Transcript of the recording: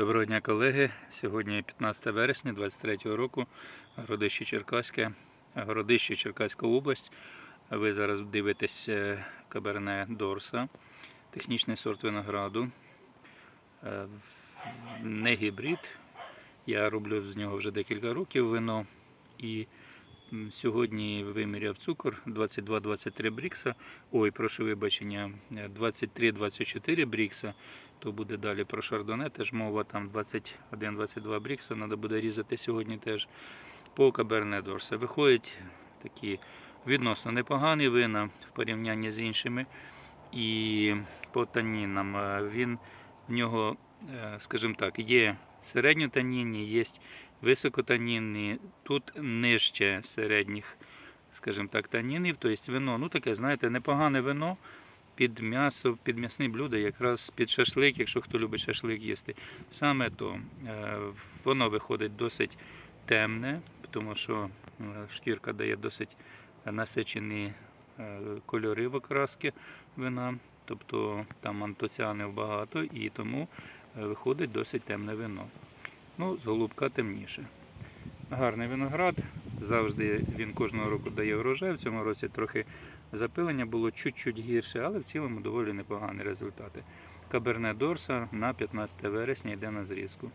Доброго дня, колеги. Сьогодні 15 вересня 23 року, Городище Черкаське, Городище Черкаська область. Ви зараз дивитесь е, Каберне Дорса, технічний сорт винограду. Е, Не гібрид. Я роблю з нього вже декілька років вино. І сьогодні виміряв цукор 22-23 брікса. Ой, прошу вибачення, е, 23-24 брікса то буде далі про шардоне, теж мова там 21-22 брікса, треба буде різати сьогодні теж по Каберне Дорсе. Виходять такі відносно непогані вина в порівнянні з іншими. І по танінам е, він в нього, е, скажімо так, є середньотанінні, є високотанінні, тут нижче середніх, скажімо так, танінів, тобто вино, ну таке, знаєте, непогане вино під м'ясо, під м'ясне блюдо, якраз під шашлик, якщо хто любить шашлик їсти. Саме то е, воно виходить досить темне, тому що е, шкірка дає досить насичені е, кольори в окраски вина, тобто там антоціанів багато і тому виходить досить темне вино. Ну, з голубка темніше. Гарний виноград. Завжди він кожного року дає врожай. В цьому році трохи запилення було чуть-чуть гірше, але в цілому доволі непогані результати. Каберне Дорса на 15 вересня йде на зрізку.